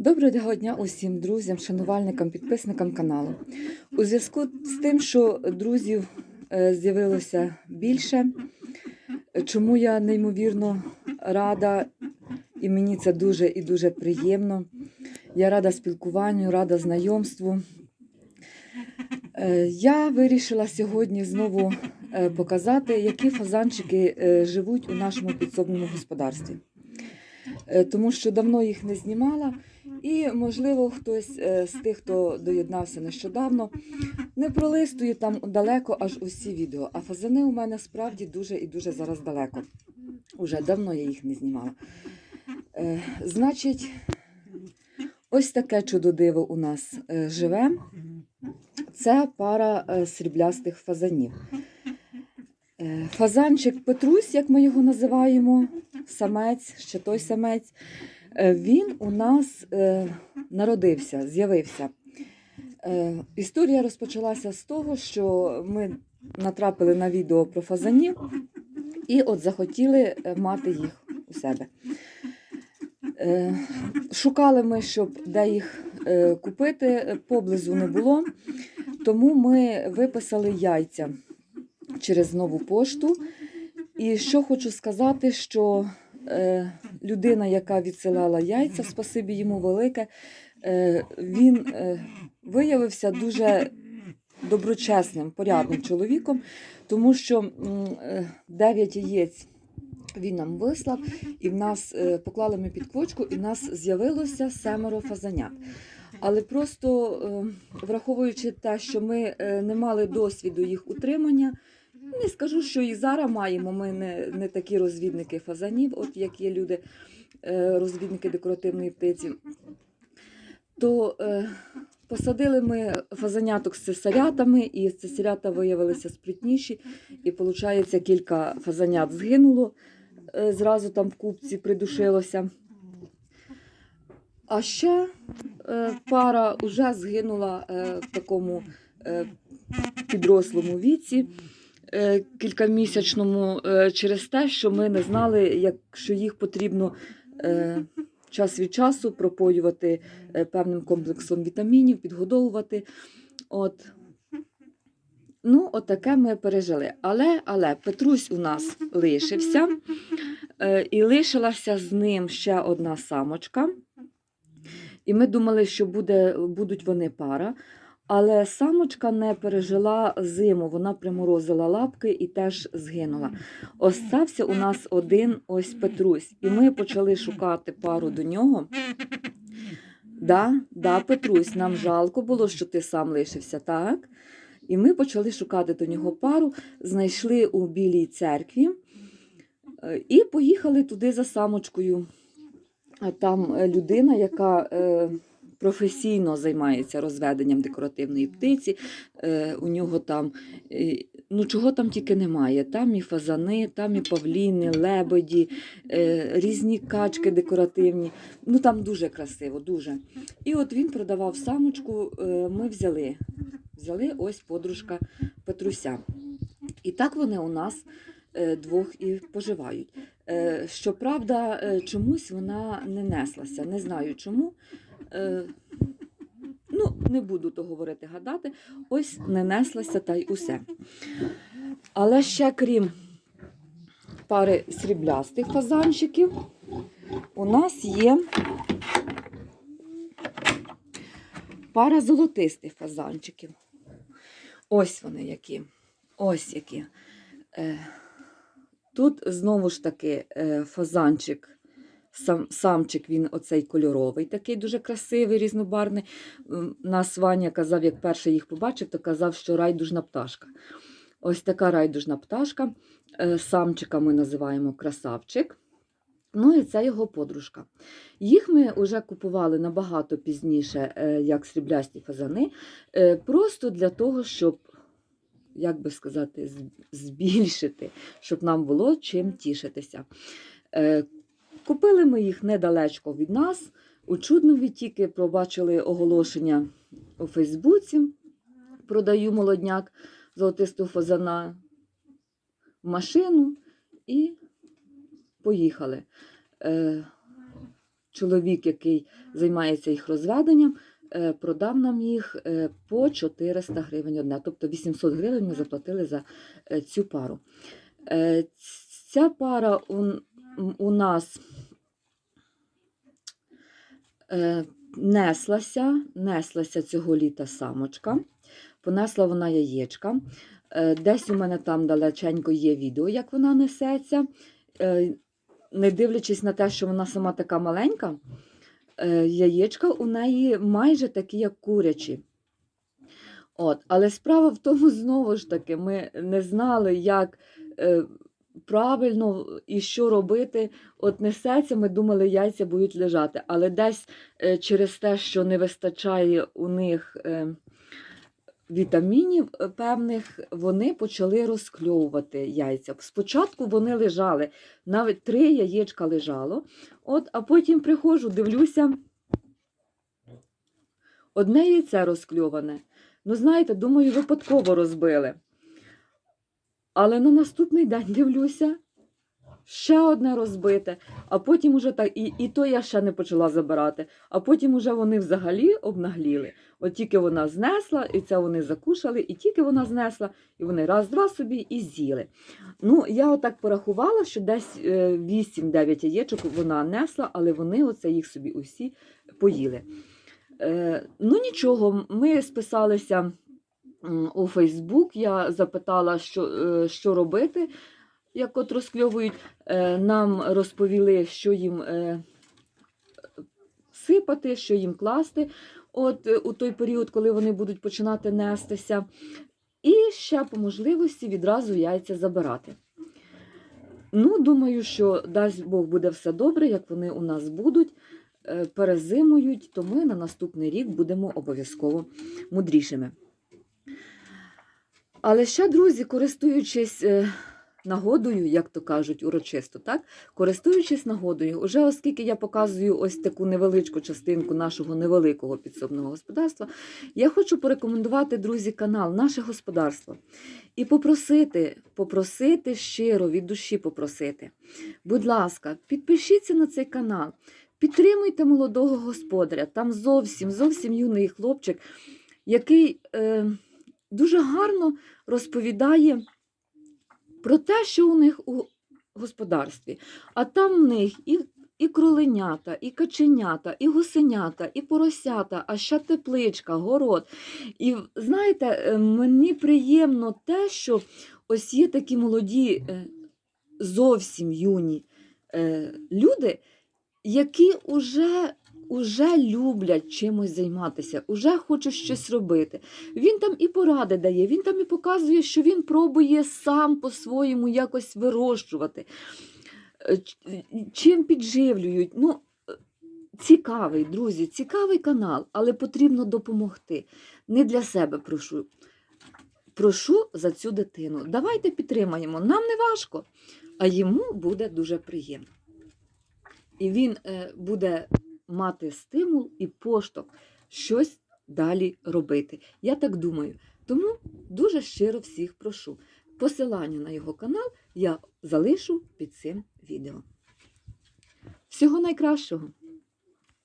Доброго дня усім друзям, шанувальникам, підписникам каналу. У зв'язку з тим, що друзів е, з'явилося більше, чому я неймовірно рада, і мені це дуже і дуже приємно. Я рада спілкуванню, рада знайомству. Е, Я вирішила сьогодні знову е, показати, які фазанчики живуть у нашому підсобному господарстві. Тому що давно їх не знімала, і, можливо, хтось е, з тих, хто доєднався нещодавно, не пролистує там далеко аж усі відео. А фазани у мене справді дуже і дуже зараз далеко. Уже давно я їх не знімала. Е, Значить, ось таке чудо-диво у нас е, живе. Це пара е, сріблястих фазанів. Фазанчик Петрусь, як ми його називаємо, самець, ще той самець, він у нас е, народився, з'явився. Е, Історія розпочалася з того, що ми натрапили на відео про фазанів і от захотіли е, мати їх у себе. Е, Шукали ми, щоб де їх е, купити, е, поблизу не було, тому ми виписали яйця через нову пошту. І що хочу сказати, що е, людина, яка відсилала яйця, спасибі йому велике, е, він е, виявився дуже доброчесним, порядним чоловіком, тому що м, е, 9 яєць він нам вислав, і в нас поклали ми під квочку, і в нас з'явилося семеро фазанят. Але просто враховуючи те, що ми не мали досвіду їх утримання, не скажу, що і зараз маємо. Ми не, не такі розвідники фазанів, от як є люди, е, розвідники декоративної птиці. То е, посадили ми фазаняток з цесарятами, і цесарята виявилися спритніші. І, виходить, кілька фазанят згинуло, е, зразу там в купці придушилося. А ще е, пара вже згинула е, в такому е, підрослому віці кількамісячному е, через те, що ми не знали, як, що їх потрібно е, час від часу пропоювати е, певним комплексом вітамінів, підгодовувати. От. Ну, от таке ми пережили. Але, але Петрусь у нас лишився, е, і лишилася з ним ще одна самочка. І ми думали, що буде, будуть вони пара. Але самочка не пережила зиму, вона приморозила лапки і теж згинула. Остався у нас один ось Петрусь, і ми почали шукати пару до нього. Да, да, Петрусь, нам жалко було, що ти сам лишився, так? І ми почали шукати до нього пару, знайшли у Білій церкві е, і поїхали туди за самочкою. Там людина, яка е, професійно займається розведенням декоративної птиці. Е, у нього там, е, ну чого там тільки немає. Там і фазани, там і павліни, лебеді, е, різні качки декоративні. Ну там дуже красиво, дуже. І от він продавав самочку, ми взяли. Взяли ось подружка Петруся. І так вони у нас двох і поживають. Щоправда, чомусь вона не неслася. Не знаю чому. Е, Ну, не буду то говорити, гадати. Ось не неслася та й усе. Але ще крім пари сріблястих фазанчиків, у нас є пара золотистих фазанчиків. Ось вони які. Ось які. Е, Тут знову ж таки е, фазанчик, сам, самчик, він оцей кольоровий, такий дуже красивий, різнобарний. Нас Ваня казав, як перший їх побачив, то казав, що райдужна пташка. Ось така райдужна пташка. Е, Самчика ми називаємо красавчик. Ну і це його подружка. Їх ми вже купували набагато пізніше, е, як сріблясті фазани, е, просто для того, щоб, як би сказати, збільшити, щоб нам було чим тішитися. Купили ми їх недалечко від нас. У Чуднові тільки побачили оголошення у Фейсбуці. Продаю молодняк золотистого фазана в машину і поїхали. Е, чоловік, який займається їх розведенням, е, продав нам їх е, по 400 гривень одне. Тобто 800 гривень ми заплатили за цю пару. Ця пара у, нас неслася, неслася цього літа самочка, понесла вона яєчка. Е, Десь у мене там далеченько є відео, як вона несеться. Е, Не дивлячись на те, що вона сама така маленька, е, яєчка у неї майже такі, як курячі. От, але справа в тому, знову ж таки, ми не знали, як е, правильно і що робити. От несеться, ми думали, яйця будуть лежати. Але десь е, через те, що не вистачає у них е, вітамінів е, певних, вони почали розкльовувати яйця. Спочатку вони лежали, навіть три яєчка лежало. От, а потім приходжу, дивлюся, одне яйце розкльоване. Ну, знаєте, думаю, випадково розбили. Але на наступний день дивлюся, ще одне розбите, а потім уже так, і, і то я ще не почала забирати, а потім уже вони взагалі обнагліли. От тільки вона знесла, і це вони закушали, і тільки вона знесла, і вони раз-два собі і з'їли. Ну, я отак порахувала, що десь е, 8-9 яєчок вона несла, але вони оце їх собі усі поїли. Е, ну нічого, ми списалися у Фейсбук. Я запитала, що, е, що робити, як от розкльовують. Е, Нам розповіли, що їм е, сипати, що їм класти. От у той період, коли вони будуть починати нестися, і ще по можливості відразу яйця забирати. Ну, думаю, що дасть Бог буде все добре, як вони у нас будуть, перезимують, то ми на наступний рік будемо обов'язково мудрішими. Але ще, друзі, користуючись е, нагодою, як то кажуть, урочисто, так? Користуючись нагодою, уже оскільки я показую ось таку невеличку частинку нашого невеликого підсобного господарства, я хочу порекомендувати, друзі, канал Наше господарство і попросити, попросити щиро від душі попросити. Будь ласка, підпишіться на цей канал, підтримуйте молодого господаря. Там зовсім зовсім юний хлопчик, який е, дуже гарно розповідає про те, що у них у господарстві. А там в них і, і кроленята, і каченята, і гусенята, і поросята, а ще тепличка, город. І знаєте, е, мені приємно те, що ось є такі молоді, е, зовсім юні е, люди, які уже, уже люблять чимось займатися, уже хочуть щось робити. Він там і поради дає, він там і показує, що він пробує сам по-своєму якось вирощувати, Е, чим підживлюють. Ну, цікавий, друзі, цікавий канал, але потрібно допомогти. Не для себе прошу. Прошу за цю дитину. Давайте підтримаємо. Нам не важко, а йому буде дуже приємно. І він е, буде мати стимул і поштовх щось далі робити. Я так думаю. Тому дуже щиро всіх прошу. Посилання на його канал я залишу під цим відео. Всього найкращого!